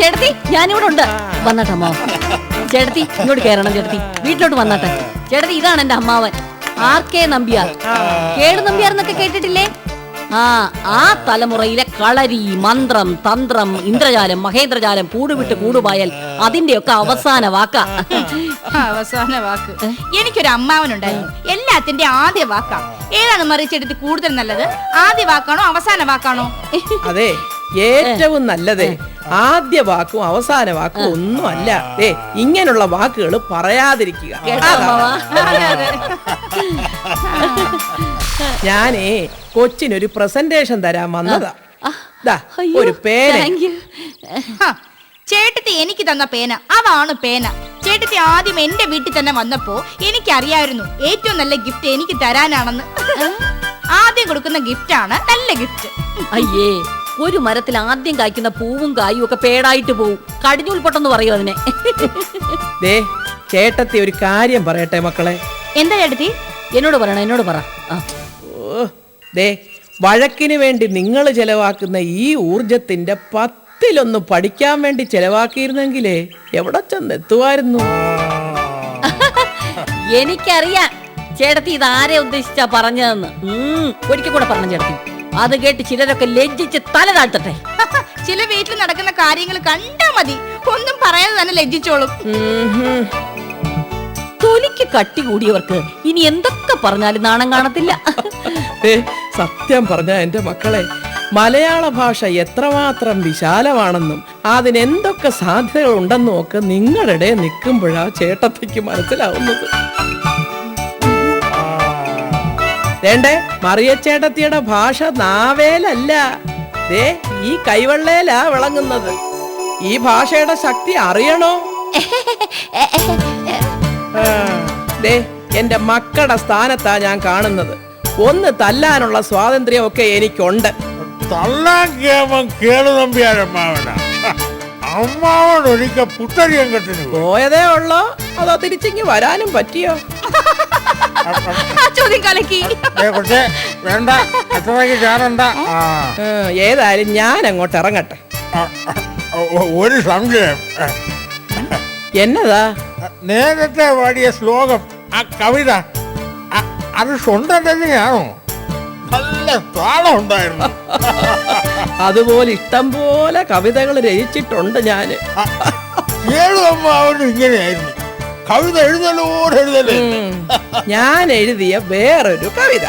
ചേട്ടത്തി ഞാനിവിടെ ഉണ്ട് വന്നട്ടെ അമ്മാവൻ ചേട്ടത്തി ഇങ്ങോട്ട് കയറണം ചേട്ടത്തി. വീട്ടിലോട്ട് വന്നട്ടെ. ചേട്ടത്തി ഇതാണ് എന്റെ അമ്മാവൻ. R K Nambiar. കേട് നമ്പ്യാർ എന്നൊക്കെ കേട്ടിട്ടില്ലേ? ആ ആ തലമുറയിലെ കളരി മന്ത്രം തന്ത്രം ഇന്ദ്രജാലം മഹേന്ദ്രജാലം കൂടുവിട്ട് കൂടുപായൽ അതിന്റെയൊക്കെ അവസാന വാക്കാ. അവസാന വാക്ക്. എനിക്കൊരു അമ്മാവനുണ്ടായിരുന്നു. എല്ലാത്തിന്റെ ആദ്യ വാക്കാ. ഏതാണ് മറിച്ചെടുത്ത് കൂടുതൽ നല്ലത്? ആദ്യ വാക്കാണോ അവസാന വാക്കാണോ? അതെ ഏറ്റവും നല്ലതേ. ആദ്യ വാക്കും അവസാന വാക്കും ഒന്നും അല്ല ഏ ഇങ്ങനെയുള്ള വാക്കുകൾ പറയാതിരിക്കുക. ഞാനേ കൊച്ചിനൊരു പ്രസന്റേഷൻ തരാൻ വന്നതാ. ദാ, ഒരു പേന. ഹ, ചേട്ടത്തി എനിക്ക് തന്ന പേന. അതാണ് പേന. ചേട്ടത്തി ആദ്യം എന്റെ വീട്ടിൽ തന്നെ വന്നപ്പോ എനിക്കറിയായിരുന്നു ഏറ്റവും നല്ല ഗിഫ്റ്റ് എനിക്ക് തരാനാണെന്ന്. ആദ്യം കൊടുക്കുന്ന ഗിഫ്റ്റ് ആണ് നല്ല ഗിഫ്റ്റ് അയ്യേ ഒരു മരത്തിൽ ആദ്യം കായ്ക്കുന്ന പൂവും കായും ഒക്കെ പേടായിട്ട് പോവും. കടിഞ്ഞൂൽ പൊട്ടെന്ന് പറയും അതിനെ. ദേ ചേട്ടത്തി ഒരു കാര്യം പറയട്ടെ മക്കളെ. എന്താ ചേട്ടത്തി? എന്നോട് പറയണം? എന്നോട് പറ. ഓ ദേ വഴക്കിന് വേണ്ടി നിങ്ങൾ ചെലവാക്കുന്ന ഈ ഊർജത്തിന്റെ പത്തിലൊന്ന് പഠിക്കാൻ വേണ്ടി ചെലവാക്കിയിരുന്നെങ്കിലേ എവിടെ ചെന്നെത്തുമായിരുന്നു? എനിക്കറിയാം. ചേട്ടത്തി ഇതാരെ ഉദ്ദേശിച്ചാ പറഞ്ഞതെന്ന്. ഒരിക്കൽ കൂടെ പറഞ്ഞു ചേട്ടത്തി. അത് കേട്ട് ചിലരൊക്കെ ലജ്ജിച്ച് തല താഴ്ത്തട്ടെ. ചില വീട്ടിൽ നടക്കുന്ന കാര്യങ്ങൾ കണ്ടാ മതി. ഒന്നും പറയാതെ തന്നെ ലജ്ജിച്ചോളും. തൊലിക്ക് കട്ടി കൂടിയവർക്ക് ഇനി എന്തൊക്കെ പറഞ്ഞാലും നാണം കാണത്തില്ല. ഏ, സത്യം പറഞ്ഞ എന്റെ മക്കളെ മലയാള ഭാഷ എത്രമാത്രം വിശാലമാണെന്നും അതിനെന്തൊക്കെ സാധ്യതകൾ ഉണ്ടെന്നും ഒക്കെ നിങ്ങളുടെ നിൽക്കുമ്പോഴാ ചേട്ടത്തിക്ക് മനസ്സിലാവുന്നത്. വേണ്ടേ? മറിയച്ചേട്ടത്തിയുടെ ഭാഷ നാവേലല്ല. ദേ ഈ കൈവെള്ളയിലാ വിളങ്ങുന്നത്. ഈ ഭാഷയുടെ ശക്തി അറിയണോ? ദേ എന്റെ മക്കളുടെ സ്ഥാനത്താ ഞാൻ കാണുന്നത്. ഒന്ന് തല്ലാനുള്ള സ്വാതന്ത്ര്യം ഒക്കെ എനിക്കുണ്ട്. തള്ളാൻ കേമം കേളു നമ്പിയാരമ്മാവനാ അമ്മാവൻ ഒരിക്കൽ. പോയതേ ഉള്ളോ? അതോ തിരിച്ചിങ്ങി വരാനും പറ്റിയോ? ചോദ്യം കലക്കി വേണ്ട അത്രയ്ക്ക് ഏതായാലും ഞാൻ അങ്ങോട്ട് ഇറങ്ങട്ടെ. ഒരു സംശയം. എന്നതാ? നേരത്തെ പാടിയ ശ്ലോകം ആ കവിത അത് സ്വന്തം തന്നെയാണോ? നല്ല താളം ഉണ്ടായിരുന്നു. അതുപോലെ ഇഷ്ടം പോലെ കവിതകൾ രചിച്ചിട്ടുണ്ട് ഞാൻ. കേളു അമ്മാവനും ഇങ്ങനെയായിരുന്നു. കവിത എഴുതലോട് എഴുതലേ. ഞാൻ എഴുതിയ വേറൊരു കവിത.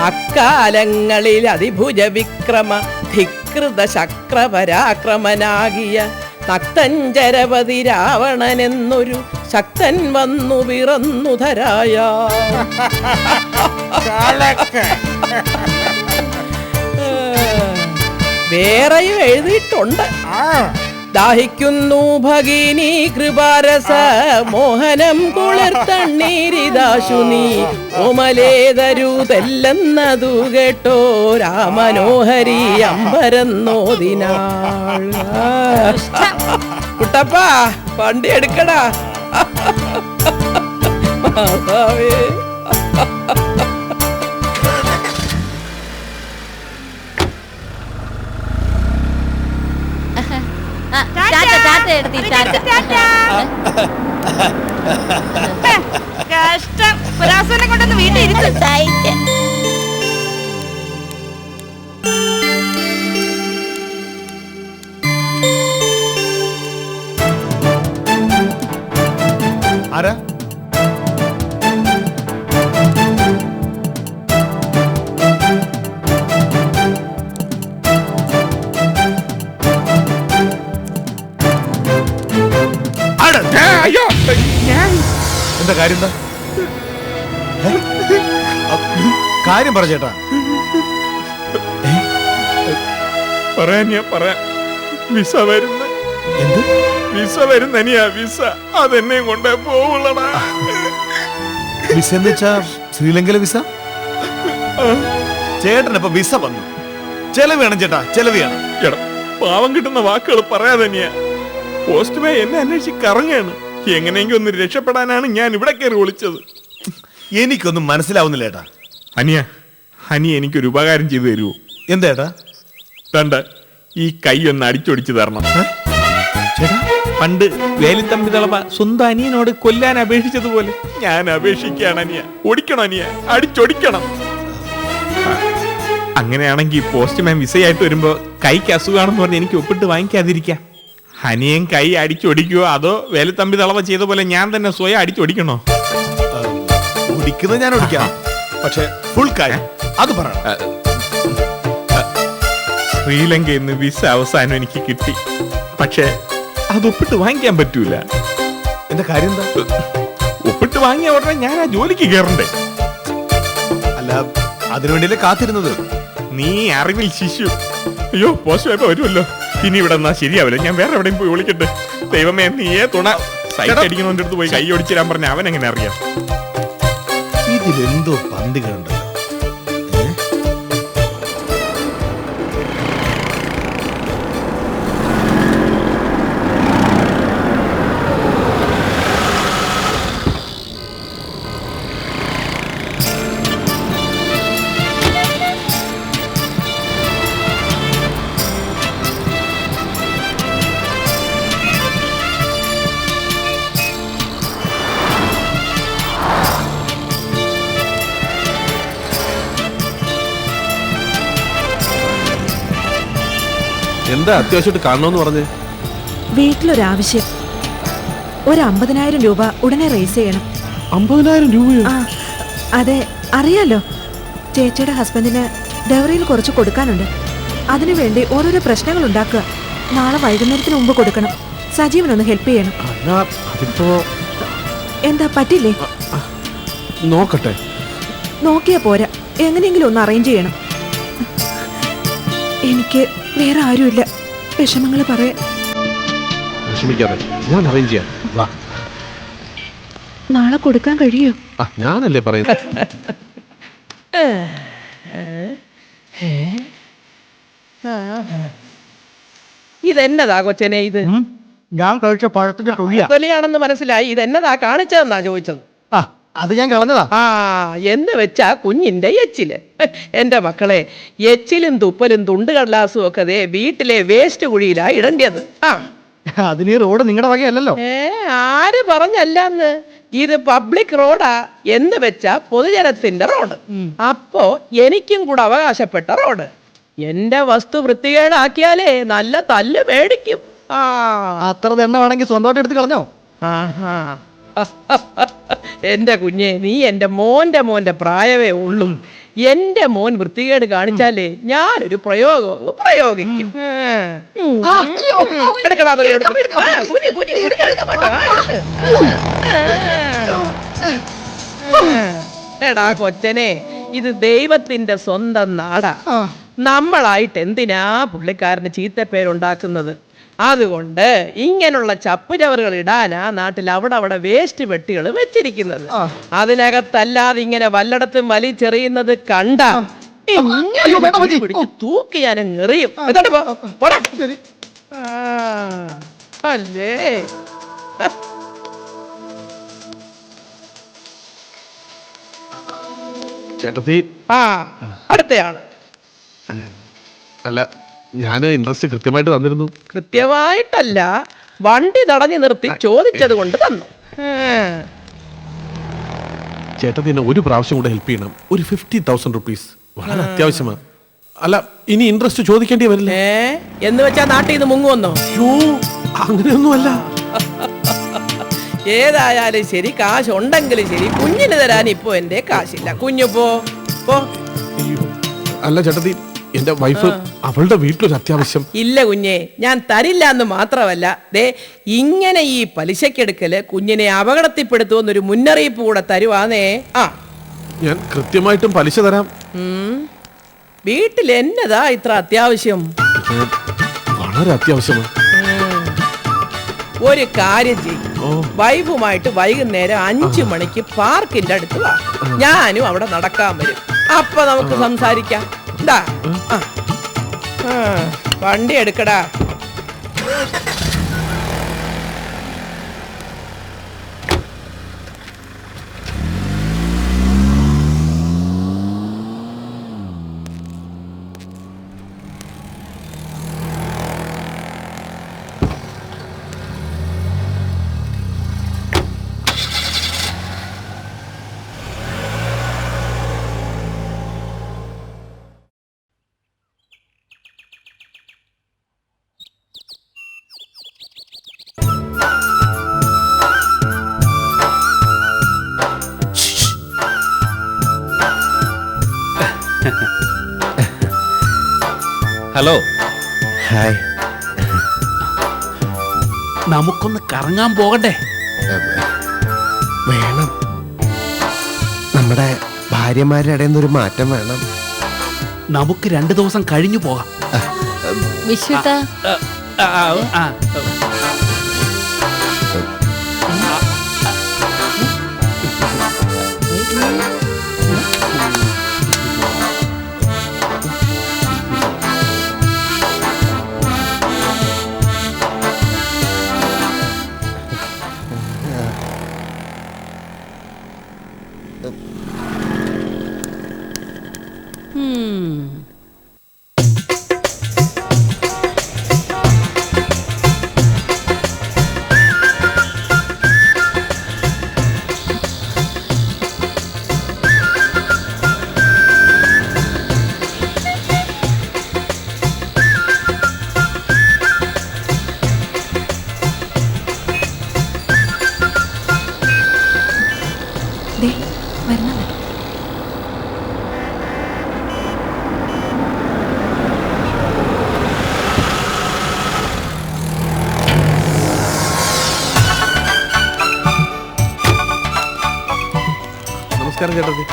അക്കാലങ്ങളിൽ അതിഭുജ വിക്രമ ധികൃത ശക്രപരാക്രമനാകിയ നക്തഞ്ചരപതി രാവണൻ എന്നൊരു ശക്തൻ വന്നു പിറന്നു ധരായ. വേറെയും എഴുതിയിട്ടുണ്ട്. ആ. ദാഹിക്കുന്നു ഭഗിനി കൃപാരസ മോഹനം കുളിർത്തണ്ണീരിദാശു നീ ഓമലേതരുതെല്ലെന്നതു കേട്ടോ രാമനോഹരി അമ്പരന്നോദിനാൾ കുട്ടപ്പാ വണ്ടി എടുക്കടാ. മാതാവേ. ടാറ്റ കഷ്ടം. കൊണ്ടൊന്ന് വീട്ടിൽ ഇരുത്ത് കാര്യം എന്താ കാര്യം പറ ചേട്ടാ. പറയാൻ ഞാൻ പറയാം. വിസ വരുന്ന. എന്ത്? Visa visa. അതെന്നെ കൊണ്ടേ പോവുള്ളടാ. വിസ എന്ന് വെച്ചാ ശ്രീലങ്കയിലെ വിസ? ചേട്ടനപ്പൊ വിസ വന്നു. ചെലവ് വേണം ചേട്ടാ ചെലവ് വേണം. പാവം കിട്ടുന്ന വാക്കുകൾ പറയാതെ തന്നെയാ പോസ്റ്റ്മേ എന്നെ അന്വേഷിച്ച് കറങ്ങാണ്. എങ്ങനെയെങ്കിലും ഒന്ന് രക്ഷപ്പെടാനാണ് ഞാൻ ഇവിടെ കയറി വിളിച്ചത്. എനിക്കൊന്നും മനസ്സിലാവുന്നില്ല ഏട്ടാ. അനിയ ഹനി എനിക്കൊരു ഉപകാരം ചെയ്തു തരുമോ എന്താ ഏട്ടാ? തണ്ട ഈ കൈ ഒന്ന് അടിച്ചൊടിച്ച് തരണം? ചേട്ടാ പണ്ട് വേലിത്തമ്പി തളപ്പ സ്വന്തം അനിയനോട് കൊല്ലാൻ അപേക്ഷിച്ചതുപോലെ. ഞാൻ അപേക്ഷിക്കുകയാണ് അനിയ ഓടിക്കണം അനിയ അടിച്ചൊടിക്കണം. അങ്ങനെയാണെങ്കിൽ പോസ്റ്റ്മാൻ വിസയായിട്ട് വരുമ്പോ കൈക്ക് അസുഖമാണെന്ന് പറഞ്ഞ് എനിക്ക് ഒപ്പിട്ട് വാങ്ങിക്കാതിരിക്കാം. അനിയൻ കൈ അടിച്ചൊടിക്കുവോ അതോ വേലിത്തമ്പി തളവ ചെയ്ത പോലെ ഞാൻ തന്നെ സ്വയം അടിച്ചൊടിക്കണോ ഞാൻ ഒടിക്കാം. പക്ഷെ ഫുൾ കാര്യം അത് പറയണം. ശ്രീലങ്കയിൽ നിന്ന് വിസ അവസാനം എനിക്ക് കിട്ടി. പക്ഷേ അത് ഒപ്പിട്ട് വാങ്ങിക്കാൻ പറ്റൂല. എന്റെ കാര്യം എന്താ? ഒപ്പിട്ട് വാങ്ങിയ ഉടനെ ഞാൻ ആ ജോലിക്ക് കയറണ്ടേ? അല്ല അതിനുവേണ്ടിയല്ലേ കാത്തിരുന്നത്? നീ അറിവിൽ ശിശു. അയ്യോ പോസ്റ്റ് വരുമല്ലോ. ഇനി ഇവിടെ നിന്നാ ശരിയാവില്ല. ഞാൻ വേറെ എവിടെയും പോയി വിളിക്കട്ടെ. ദൈവമേ നീയേ തുണ. സൈറ്റ് അടിക്കുന്നവന്റെ അടുത്ത് പോയി കൈ ഓടിച്ചിരാൻ പറഞ്ഞ അവൻ എങ്ങനെ അറിയാം? ഇതിലെന്തോ പന്തികളുണ്ടല്ലോ എന്താ അത്യാവശ്യമായിട്ട് കാണണമെന്ന് പറഞ്ഞേ? വീട്ടിലൊരാവശ്യം. ഒരു അമ്പതിനായിരം രൂപ ഉടനെ റേസ് ചെയ്യണം. അമ്പതിനായിരം രൂപയോ? ആ അതെ അറിയാലോ. ചേച്ചിയുടെ ഹസ്ബൻഡിന് ഡെവറിയിൽ കുറച്ച് കൊടുക്കാനുണ്ട്. അതിനുവേണ്ടി ഓരോരോ പ്രശ്നങ്ങൾ ഉണ്ടാക്കുക. നാളെ വൈകുന്നേരത്തിന് മുമ്പ് കൊടുക്കണം. സജീവനൊന്ന് ഹെൽപ്പ് ചെയ്യണം. അല്ല അതിപ്പോ എന്താ പറ്റില്ലേ? നോക്കട്ടെ. നോക്കിയാ പോരാ. എങ്ങനെയെങ്കിലും ഒന്ന് അറേഞ്ച് ചെയ്യണം. എനിക്ക് വേറെ ആരുമില്ല. വിഷമങ്ങൾ പറയാൻ. വിഷമിക്കാതെ ഞാൻ അറേഞ്ച് ചെയ്യാം. വാ. നാളെ കൊടുക്കാൻ കഴിയോ? ആ ഞാനല്ലേ പറയുന്നത് ഇതെന്നതാ കൊച്ചനെ ഇത്? ഞാൻ കഴിച്ച പഴത്തിന്റെ തൊലിയാണെന്ന് മനസ്സിലായി. ഇതെന്നതാ കാണിച്ചതെന്നാ ചോദിച്ചത്? ആ അത് ഞാൻ കളഞ്ഞതാ. ആ എന്ന് വെച്ചാ കുഞ്ഞിന്റെ എച്ചിൽ. എന്റെ മക്കളെ എച്ചിലും തുപ്പലും തുണ്ടുകടലാസും ഒക്കെ ദേ വീട്ടിലെ വേസ്റ്റ് കുഴിയിലാ ഇടേണ്ടത്. ആ. അതിന് റോഡ് നിങ്ങളുടെ വകയല്ലല്ലോ. ഏ ആര് പറഞ്ഞല്ലെന്ന്? ഇത് പബ്ലിക് റോഡാ എന്ന് വെച്ചാ പൊതുജനത്തിന്റെ റോഡ്. അപ്പോ എനിക്കും കൂടെ അവകാശപ്പെട്ട റോഡ്. എന്റെ വസ്തു വൃത്തികേടാക്കിയാലേ നല്ല തല്ല് മേടിക്കും. ആ. അത്ര തന്നെ വേണമെങ്കിൽ സ്വന്തമായിട്ട് എടുത്ത് കളഞ്ഞോ? ആഹാ. എന്റെ കുഞ്ഞെ നീ എന്റെ മോന്റെ മോന്റെ പ്രായമേ ഉള്ളൂ. എന്റെ മോൻ വൃത്തികേട് കാണിച്ചാലേ ഞാനൊരു പ്രയോഗം പ്രയോഗിക്കും. എടാ കൊച്ചനെ ഇത് ദൈവത്തിന്റെ സ്വന്തം നാടാ. നമ്മളായിട്ട് എന്തിനാ പുള്ളിക്കാരന് ചീത്തപ്പേരുണ്ടാക്കുന്നത്? അതുകൊണ്ട് ഇങ്ങനെയുള്ള ചപ്പുചവറുകൾ ഇടാനാ നാട്ടിൽ അവിടെ അവിടെ വേസ്റ്റ് വെട്ടികൾ വെച്ചിരിക്കുന്നത്. അതിനകത്തല്ലാതെ ഇങ്ങനെ വല്ലയിടത്തും വലിച്ചെറിയുന്നത് കണ്ട തൂക്കി ഞാൻ എറിയും. അല്ലേ? ചേട്ടത്തി. ആ. അടുത്തയാണ്. അല്ല ഞാൻ ഇൻട്രസ്റ്റ് കൃത്യമായിട്ട് തന്നിരുന്നു. കൃത്യമായിട്ടല്ല വണ്ടി തടഞ്ഞു നിർത്തി ചോദിച്ചത് കൊണ്ട് തന്നു. ചേട്ടൻ ചേട്ടത്തി എന്നെ ഒരു പ്രാവശ്യം കൂടെ ഹെൽപ്പ് ചെയ്യണം. ഒരു ഫിഫ്റ്റി തൗസൻഡ് റുപ്പീസ് വളരെ അത്യാവശ്യമാണ്. അല്ല ഇനി ഇൻട്രസ്റ്റ് ചോദിക്കേണ്ടി വരില്ലേ. എന്ന് വെച്ചാ നാട്ടിൽ നിന്ന് മുങ്ങുവന്നോ വന്നോ അങ്ങനെയൊന്നുമല്ല. ഏതായാലും ശരി കാശ് ഉണ്ടെങ്കിലും ശരി. കുഞ്ഞിന് തരാൻ ഇപ്പൊ എന്റെ കാശില്ല. കുഞ്ഞു പോ. അല്ല ചേട്ടത്തി എന്റെ വൈഫ് അവളുടെ വീട്ടിലൊരു അത്യാവശ്യം. ഇല്ല കുഞ്ഞെ ഞാൻ തരില്ല എന്ന് മാത്രമല്ല ദേ ഇങ്ങനെ ഈ പലിശക്കെടുക്കൽ കുഞ്ഞിനെ അപകടത്തിൽപ്പെടുത്തുമെന്നൊരു മുന്നറിയിപ്പ് കൂടെ തരുവാന്നേ. ആ. ഞാൻ കൃത്യമായിട്ടും പലിശ തരാം. വീട്ടിൽ എന്നതാ ഇത്ര അത്യാവശ്യം? വളരെ അത്യാവശ്യമാണ്. ഒരു കാര്യം ചെയ്യും. വൈഫുമായിട്ട് വൈകുന്നേരം അഞ്ചു മണിക്ക് പാർക്കിന്റെ അടുത്ത് വാ. ഞാനും അവിടെ നടക്കാൻ വരും. അപ്പൊ നമുക്ക് സംസാരിക്കാം. ആ, വണ്ടി എടുക്കടാ. ഹലോ. ഹായ്. നമുക്കൊന്ന് കറങ്ങാൻ പോകണ്ടേ? വേണം. നമ്മുടെ ഭാര്യമാരുടെ ഇടയിൽ നിന്നൊരു മാറ്റം വേണം. നമുക്ക് രണ്ടു ദിവസം കഴിഞ്ഞു പോകാം. വിശ്വട്ടാ ആ, ആ, ആ. നമസ്കാരം ചേട്ടത്തി.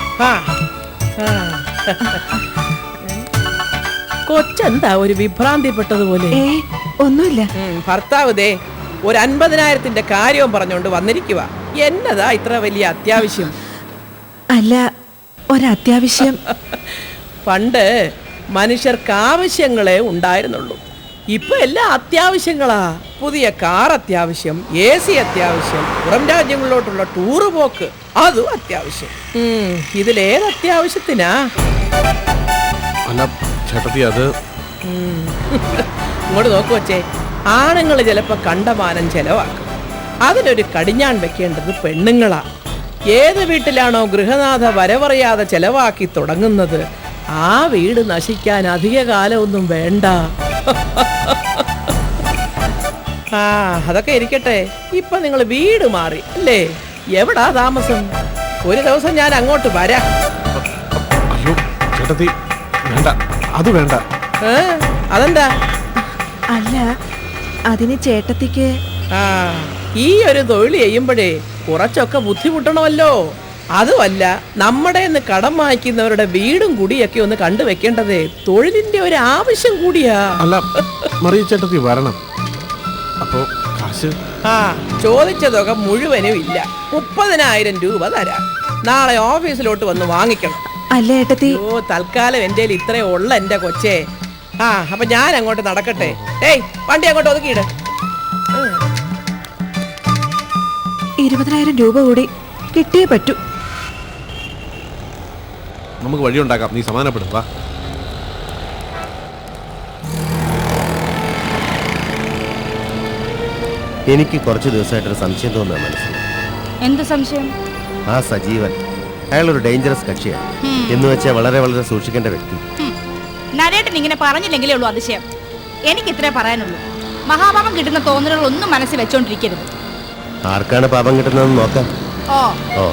കൊച്ചെന്താ ഒരു വിഭ്രാന്തിപ്പെട്ടതുപോലെ? ഒന്നുമില്ല. ഭർത്താവ് ദേ ഒരു അൻപതിനായിരത്തിന്റെ കാര്യവും പറഞ്ഞുകൊണ്ട് വന്നിരിക്കുക എന്നതാ ഇത്ര വലിയ അത്യാവശ്യം? അല്ല ഒരത്യാവശ്യം. പണ്ട് മനുഷ്യർക്ക് ആവശ്യങ്ങളെ ഉണ്ടായിരുന്നുള്ളൂ. ഇപ്പൊ എല്ലാ അത്യാവശ്യങ്ങളാ. പുതിയ കാർ അത്യാവശ്യം എ സി അത്യാവശ്യം പുറം രാജ്യങ്ങളിലോട്ടുള്ള ടൂറ് പോക്ക് അതും അത്യാവശ്യം. ഇതിലേത് അത്യാവശ്യത്തിനാ? അല്ല ചേട്ടത്തി അത് ഇങ്ങോട്ട് നോക്കു വച്ചേ ആണുങ്ങൾ ചിലപ്പോ കണ്ടമാനം ചെലവാക്കും. അതിനൊരു കടിഞ്ഞാൺ വെക്കേണ്ടത് പെണ്ണുങ്ങളാ. ഏത് വീട്ടിലാണോ ഗൃഹനാഥ വരവറിയാതെ ചെലവാക്കി തുടങ്ങുന്നത് ആ വീട് നശിക്കാൻ അധിക കാലമൊന്നും വേണ്ട. ആ അതൊക്കെ ഇരിക്കട്ടെ. ഇപ്പൊ നിങ്ങൾ വീട് മാറി അല്ലേ? എവിടാ താമസം? ഒരു ദിവസം ഞാൻ അങ്ങോട്ട് വരാം. അയ്യോ ചേട്ടത്തി വേണ്ട അത് വേണ്ട. ഏ? അതെന്താ? അല്ല അതിന് ചേട്ടത്തിക്ക് ആ ഈ ഒരു തൊഴിൽ ചെയ്യുമ്പോഴേ കുറച്ചൊക്കെ ബുദ്ധിമുട്ടണമല്ലോ. അതുമല്ല നമ്മുടെ കടം വാങ്ങിക്കുന്നവരുടെ വീടും കുടിയൊക്കെ ഒന്ന് കണ്ടു വെക്കേണ്ടതേ. തൊഴിലിന്റെ ഒരു ആവശ്യം കൂടിയാ. അല്ല മറിയച്ചേട്ടത്തി വരണം. അപ്പോ കാശ്? ആ ചോദിച്ച തുക മുഴുവനും ഇല്ല. മുപ്പതിനായിരം രൂപ തരാം. നാളെ ഓഫീസിലോട്ട് വന്ന് വാങ്ങിക്കണം. അല്ല ഏട്ടത്തി? ഓ തൽക്കാലം എന്റെ ഇത്രേ ഉള്ള എന്റെ കൊച്ചേ. ആ അപ്പൊ ഞാൻ അങ്ങോട്ട് നടക്കട്ടെ. ഏയ് വണ്ടി അങ്ങോട്ട് ഒതുക്കിയിട്. ഇരുപതിനായിരം രൂപ കൂടി കിട്ടിയേ പറ്റൂ. നമുക്ക് വഴിയുണ്ടാക്കാം. നീ സമാധാനപ്പെടും. വാ. എനിക്ക് കുറച്ച് ദിവസമായിട്ടൊരു സംശയം തോന്നുന്ന മനസ്സിൽ എന്ത് സംശയം? ആ സജീവൻ അയാൾ ഒരു ഡേഞ്ചറസ് കക്ഷിയാണ് എന്ന് വെച്ചാൽ വളരെ വളരെ സൂക്ഷിക്കേണ്ട വ്യക്തി. നരേട്ടൻ ഇങ്ങനെ പറഞ്ഞില്ലെങ്കിലേ ഉള്ളൂ അതിശയം. എനിക്ക് ഇത്രേ പറയാനുള്ളൂ. മഹാപാപം കിട്ടുന്ന തോന്നലുകൾ ഒന്നും മനസ്സിൽ വെച്ചോണ്ടിരിക്കരുത്. ആർക്കാണ് പാപം കിട്ടുന്നതെന്ന് നോക്കാം. ഓ. ഓ.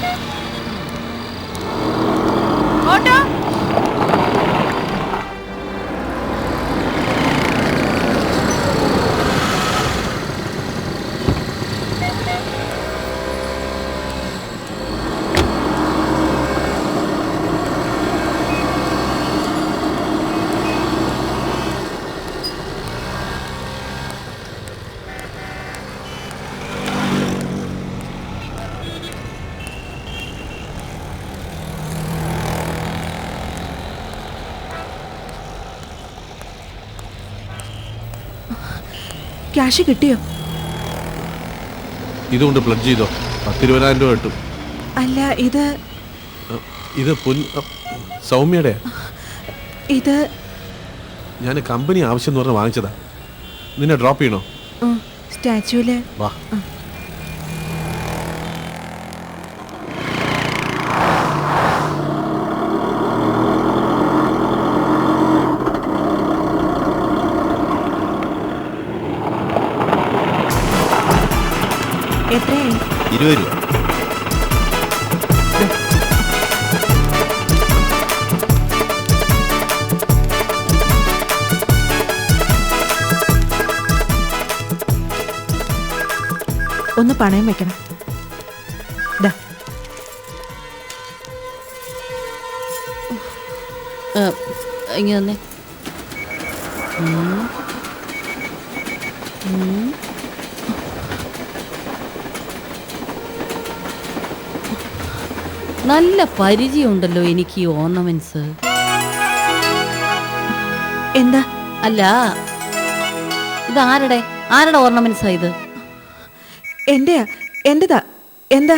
ക്യാഷ് കിട്ടിയോ? ഇതുകൊണ്ട് പ്ലഡ് ചെയ്തോ? പത്തിരുപതിനായിരം രൂപ കിട്ടും. അല്ല ഇത് ഇത് സൗമ്യയുടെ? ഇത് ഞാൻ കമ്പനി ആവശ്യം എന്ന് പറഞ്ഞ് വാങ്ങിച്ചതാ. നിന്നെ ഡ്രോപ്പ് ചെയ്യണോ? സ്റ്റാച്യൂൽ വാ. എത്രയായി? ഇരുപത് രൂപ. ഒന്ന് പണയം വെക്കണം. ഇങ്ങനെ തന്നെ നല്ല പരിചയമുണ്ടല്ലോ എനിക്ക് ഈ ഓർണമെന്റ്സ് എന്താ? അല്ല ഇത് ആരുടെ? ആരുടെ ഓർണമെന്റ്സാ ഇത്? എന്റെയാ? എന്റെതാ? എന്താ.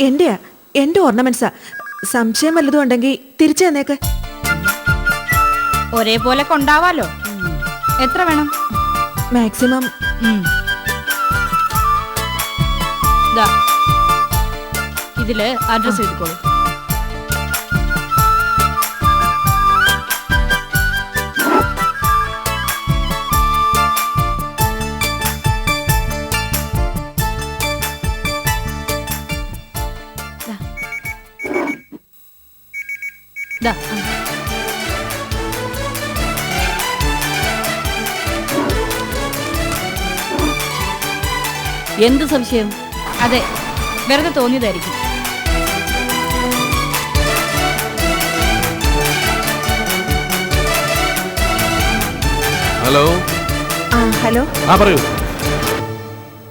എന്റെയാ? എന്റെ ഓർണമെന്റ്സാ സംശയം വല്ലതും ഉണ്ടെങ്കിൽ തിരിച്ചു തന്നേക്ക്. ഒരേപോലെ കൊണ്ടാവാലോ? എത്ര വേണം? മാക്സിമം. ഇതിൽ അഡ്രസ് എഴുതിക്കോളൂ. എന്ത് സംശയം? അതെ. വെറുതെ തോന്നിയതായിരിക്കും. ഹലോ? ആ ഹലോ. ആ പറയൂ.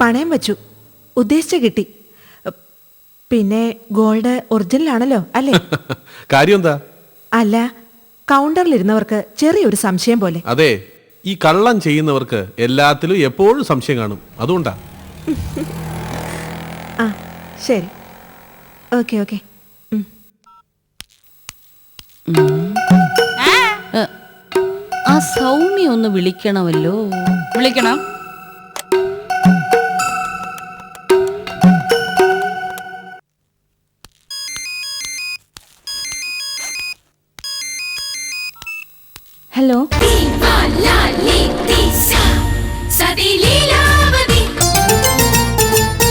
പണയം വെച്ചു. ഉദ്ദേശിച്ച കിട്ടി. പിന്നെ ഗോൾഡ് ഒറിജിനൽ ആണല്ലോ അല്ലേ? കാര്യം എന്താ അല്ല കൗണ്ടറിലിരുന്നവർക്ക് ചെറിയൊരു സംശയം പോലെ. അതെ ഈ കള്ളം ചെയ്യുന്നവർക്ക് എല്ലാത്തിലും എപ്പോഴും സംശയം കാണും. അതുകൊണ്ടാ. ആ ശരി. Okay okay. ആ സൗമ്യ ഒന്ന് വിളിക്കണമല്ലോ. വിളിക്കണം.